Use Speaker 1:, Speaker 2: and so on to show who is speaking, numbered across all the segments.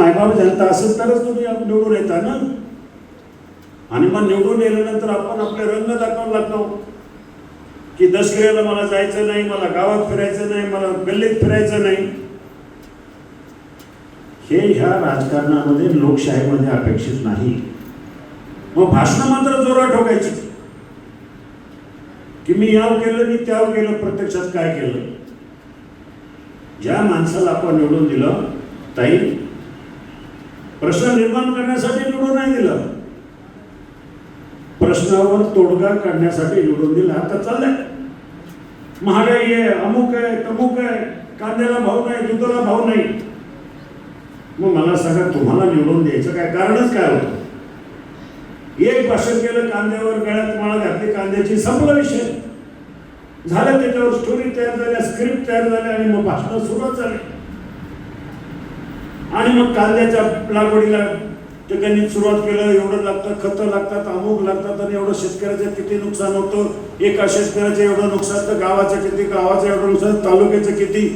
Speaker 1: मायबाप जनता असेल तरच तुम्ही निवडून येता ना? आणि मग निवडून गेल्यानंतर आपण आपले रंग दाखवायला लागतो. की दसऱ्याला मला जायचं नाही मला गावात फिरायचं नाही मला गल्लीत फिरायचं नाही. हे ह्या राजकारणामध्ये लोकशाहीमध्ये अपेक्षित नाही. मग भाषणं मात्र जोरात ठोकायची. की मी याव केलं मी त्याव केलं प्रत्यक्षात काय केलं? ज्या माणसाला आपण निवडून दिलं ताई प्रश्न निर्माण करण्यासाठी निवडून नाही दिलं. प्रश्नावर तोडगा काढण्यासाठी निवडून दिला. आता चाललंय. महागाई आहे अमुक आहे तमुक आहे कांद्याला भाव नाही दुधाला भाव नाही. मग मला सांगा तुम्हाला निवडून द्यायचं काय कारणच काय होतं? एक भाषण केलं कांद्यावर गळ्यात माळा घातली कांद्याची संपला विषय. झालं त्याच्यावर स्टोरी तयार झाल्या स्क्रिप्ट तयार झाल्या आणि मग भाषण सुरुवात झाली. आणि मग कांद्याच्या लागवडीला त्यांनी सुरुवात केलं एवढं लागतं खतं लागतात अमुक लागतात आणि एवढं शेतकऱ्याचं किती नुकसान होतं एका शेतकऱ्याचं एवढं नुकसान तर गावाचं किती गावाचं एवढं नुकसान तालुक्याचं किती?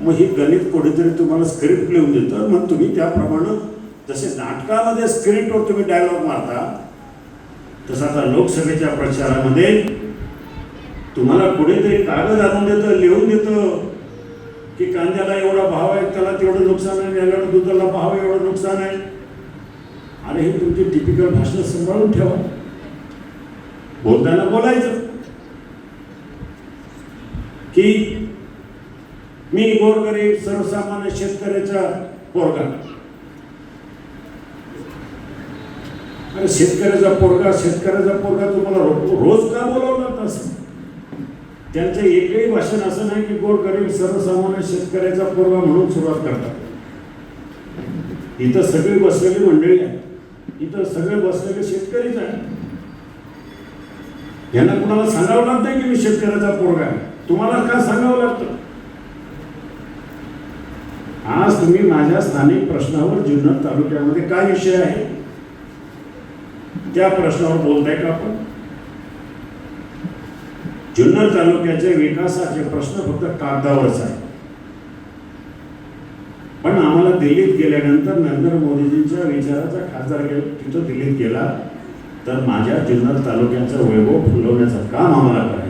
Speaker 1: मग ही गणित कोणीतरी तुम्हाला स्क्रिप्ट लिहून देतं मग तुम्ही त्याप्रमाणे जसे नाटकामध्ये स्क्रिप्टवर तुम्ही डायलॉग मारता तसं आता लोकसभेच्या प्रचारामध्ये तुम्हाला कुठेतरी कागद आणून देतं लिहून देतं की कांद्याला एवढं त्याला तेवढं नुकसान आहे याला दुधाला पाहावं एवढं नुकसान आहे. आणि हे तुमची टिपिकल भाषण सांभाळून ठेवा. बोलताना बोलायचं. की मी गोरगरीब सर्वसामान्य शेतकऱ्याचा पोरगा. अरे शेतकऱ्याचा पोरगा शेतकऱ्याचा पोरगा तुम्हाला रोज का बोलावला तसं? असं त्यांचं एकही भाषण असं नाही की गोरगरीब सर्वसामान्य शेतकऱ्याचा पोरगा म्हणून सुरुवात करतात. इथं सगळी बसलेली मंडळी आहे इथं सगळे बसलेले शेतकरीच आहे यांना कुणाला सांगावं लागतं की मी शेतकऱ्याचा पोरगा आहे? तुम्हाला का सांगावं लागतं? आज तुम्ही माझ्या स्थानिक प्रश्नावर जुन्नर तालुक्यामध्ये काय विषय आहे? त्या प्रश्नावर बोलताय का आपण? जुन्नर तालुक्याचे विकासाचे प्रश्न फक्त कागदावरच आहे पण आम्हाला दिल्लीत गेल्यानंतर नरेंद्र मोदीजींच्या विचाराचा खासदार तिथं दिल्लीत गेला तर माझ्या जुन्नर तालुक्याचं वैभव फुलवण्याचं काम आम्हाला करायचं